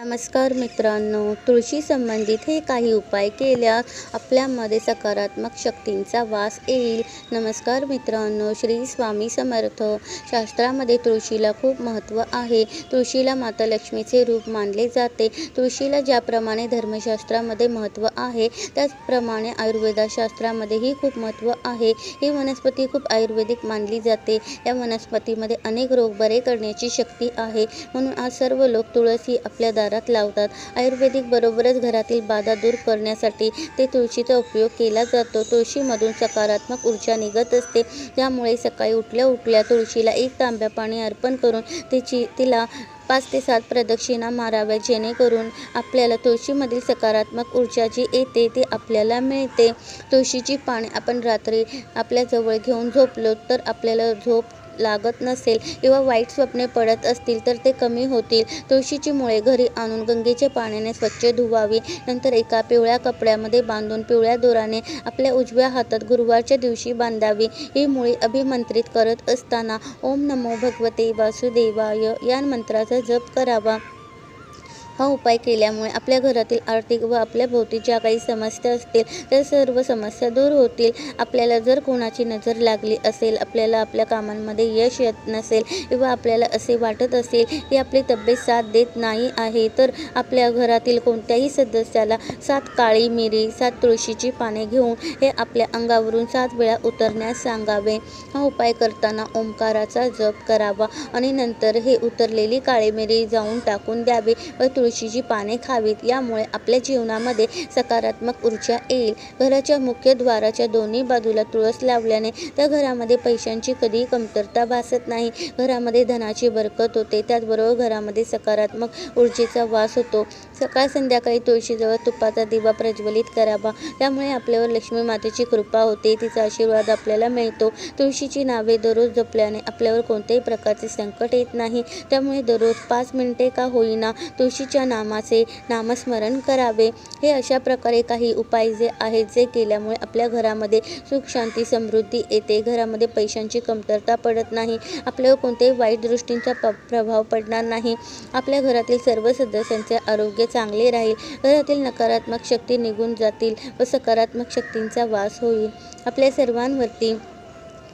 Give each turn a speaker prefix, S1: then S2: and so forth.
S1: नमस्कार मित्रांनो तुळशी संबंधित हे काही उपाय केल्यास आपल्यामध्ये सकारात्मक शक्तींचा वास येईल. नमस्कार मित्रांनो श्री स्वामी समर्थ. शास्त्रामध्ये तुळशीला खूप महत्त्व आहे. तुळशीला माता लक्ष्मीचे रूप मानले जाते. तुळशीला ज्याप्रमाणे धर्मशास्त्रामध्ये महत्त्व आहे त्याचप्रमाणे आयुर्वेदाशास्त्रामध्येही खूप महत्त्व आहे. ही वनस्पती खूप आयुर्वेदिक मानली जाते. या वनस्पतीमध्ये अनेक रोग बरे करण्याची शक्ती आहे. म्हणून आज सर्व लोक तुळस ही आपल्या आहारात लावतात. आयुर्वेदिक बरोबरच घरातील बाधा दूर करण्यासाठी ते तुळशीचा उपयोग केला जातो. तुळशीमधून सकारात्मक ऊर्जा निघत असते. त्यामुळे सकाळी उठल्या उठल्या तुळशीला एक तांब्या पाणी अर्पण करून तिची तिला पाच ते सात प्रदक्षिणा माराव्या जेणेकरून आपल्याला तुळशीमधील सकारात्मक ऊर्जा जी येते ती आपल्याला मिळते. तुळशीची पाने आपण रात्री आपल्याजवळ घेऊन झोपलो तर आपल्याला झोप लागत नसेल किंवा वाईट स्वप्ने पडत असतील तर ते कमी होतील. तुळशीची मुळे घरी आणून गंगेच्या पाण्याने स्वच्छ धुवावी. नंतर एका पिवळ्या कपड्यामध्ये बांधून पिवळ्या दोराने आपल्या उजव्या हातात गुरुवारच्या दिवशी बांधावी. ही मुळी अभिमंत्रित करत असताना ओम नमो भगवते वासुदेवाय या मंत्राचा जप करावा. हा उपाय केल्यामुळे आपल्या घरातील आर्थिक व आपल्या भोवती ज्या काही समस्या असतील त्या सर्व समस्या दूर होतील. आपल्याला जर कोणाची नजर लागली असेल आपल्याला आपल्या कामांमध्ये यश येत नसेल किंवा आपल्याला असे वाटत असेल की आपली तब्येत साथ देत नाही आहे तर आपल्या घरातील कोणत्याही सदस्याला सात काळी मिरी सात तुळशीची पाने घेऊन हे आपल्या अंगावरून सात वेळा उतरण्यास सांगावे. हा उपाय करताना ओंकाराचा जप करावा आणि नंतर हे उतरलेली काळी मिरी जाऊन टाकून द्यावी व तुळशीची पाने खावीत. यामुळे आपल्या जीवनामध्ये सकारात्मक ऊर्जा येईल. घराच्या मुख्य द्वाराच्या दोन्ही बाजूला तुळस लावल्याने त्या घरामध्ये पैशांची कधीही कमतरता भासत नाही. घरामध्ये धनाची बरकत होते. त्याचबरोबर घरामध्ये सकारात्मक ऊर्जेचा वास होतो. सकाळ संध्याकाळी तुळशीजवळ तुपाचा दिवा प्रज्वलित करावा. त्यामुळे आपल्यावर लक्ष्मी मातेची कृपा होते. तिचा आशीर्वाद आपल्याला मिळतो. तुळशीची नावे दररोज जपल्याने आपल्यावर कोणत्याही प्रकारचे संकट येत नाही. त्यामुळे दररोज पाच मिनिटे का होईना तुळशीच्या नामाचे नामस्मरण करावे. हे अशा प्रकारे काही उपाय जे आहेत जे केल्यामुळे आपल्या घरामध्ये सुख शांती समृद्धी येते. घरामध्ये पैशांची कमतरता पडत नाही. आपल्यावर कोणत्याही वाईट दृष्टींचा प प्रभाव पडणार नाही. आपल्या घरातील सर्व सदस्यांचे आरोग्य चांगले राहील. घरातील नकारात्मक शक्ती निघून जातील व सकारात्मक शक्तींचा वास होईल. आपल्या सर्वांवरती